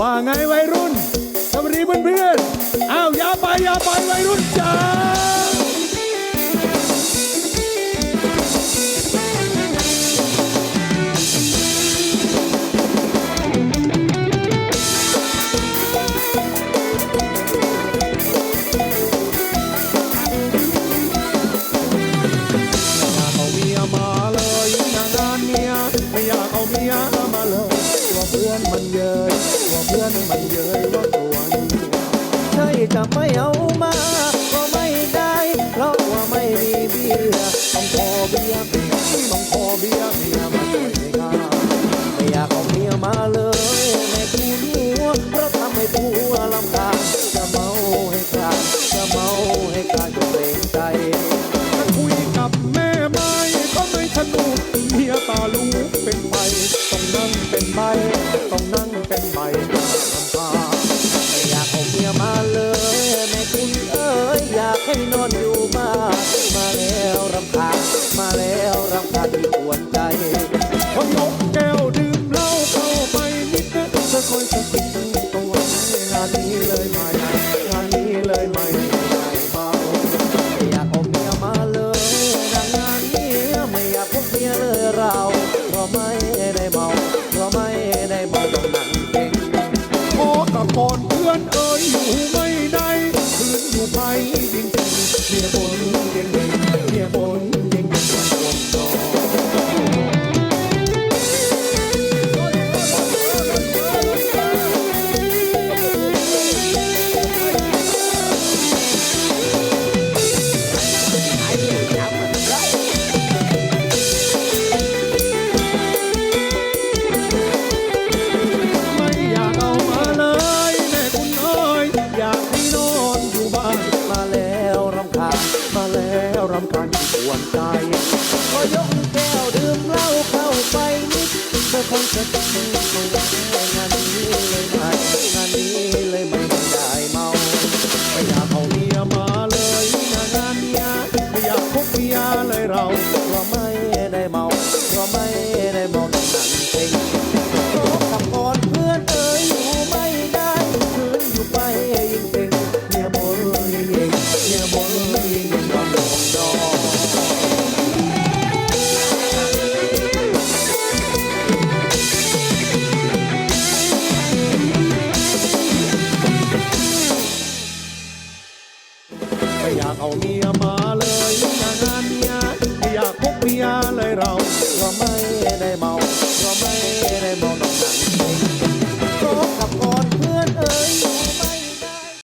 ว่าไงวัยรุ่นสวัสดีเพื่อนๆอ้าวอย่าไปอย่าไปวัยรุ่นจ้า มันเย้ยว่าเพื่อนมันเย้ยว่าตัวนี้ใช่จะไม่เอามาก็ไม่ได้ เพราะว่าไม่มีเบียร์ต้องขอเบียร์ต้องขอเบียร์เมียมาช่วยข้าไม่อยากเอาเมียมาเลยแม่กูนัวเพราะทำให้ผัวลำคาญจะเมาให้ขา นอนอยู่บ้านมาแล้วรำคาญมาแล้วรำคาญที่ปวดใจพอยกแก้วดื่มเหล้าเข้าไปนิดนะจะคอยสะกิดตัวงานนี้เลยไหมงานนี้เลยไหมไม่เมาไม่อยากเอาเมียมาเลยนางงานเมียไม่อยากพบเมียเลยเราเพราะไม่ได้เมาเพราะไม่ได้เมาต้องนั่งเก่งขอตะโกนเพื่อนเอ่ยอยู่ไม่ได้ คืนอยู่ไปดิ่งๆเมียบนเย็นเมียบน รำคาญที่ปวนใจก็ยกแก้วดื่มเหล้าเข้าไปนิดเธอคงจะต้องเอางานนี้เลยไม่งานนี้เลยไม่ได้เมาไม่อยากเอาเมียมาเลยนงานเมียไม่อยากคบเมียเลยเราเพราะไม่ได้เมาเพราะไม่ 好你阿妈。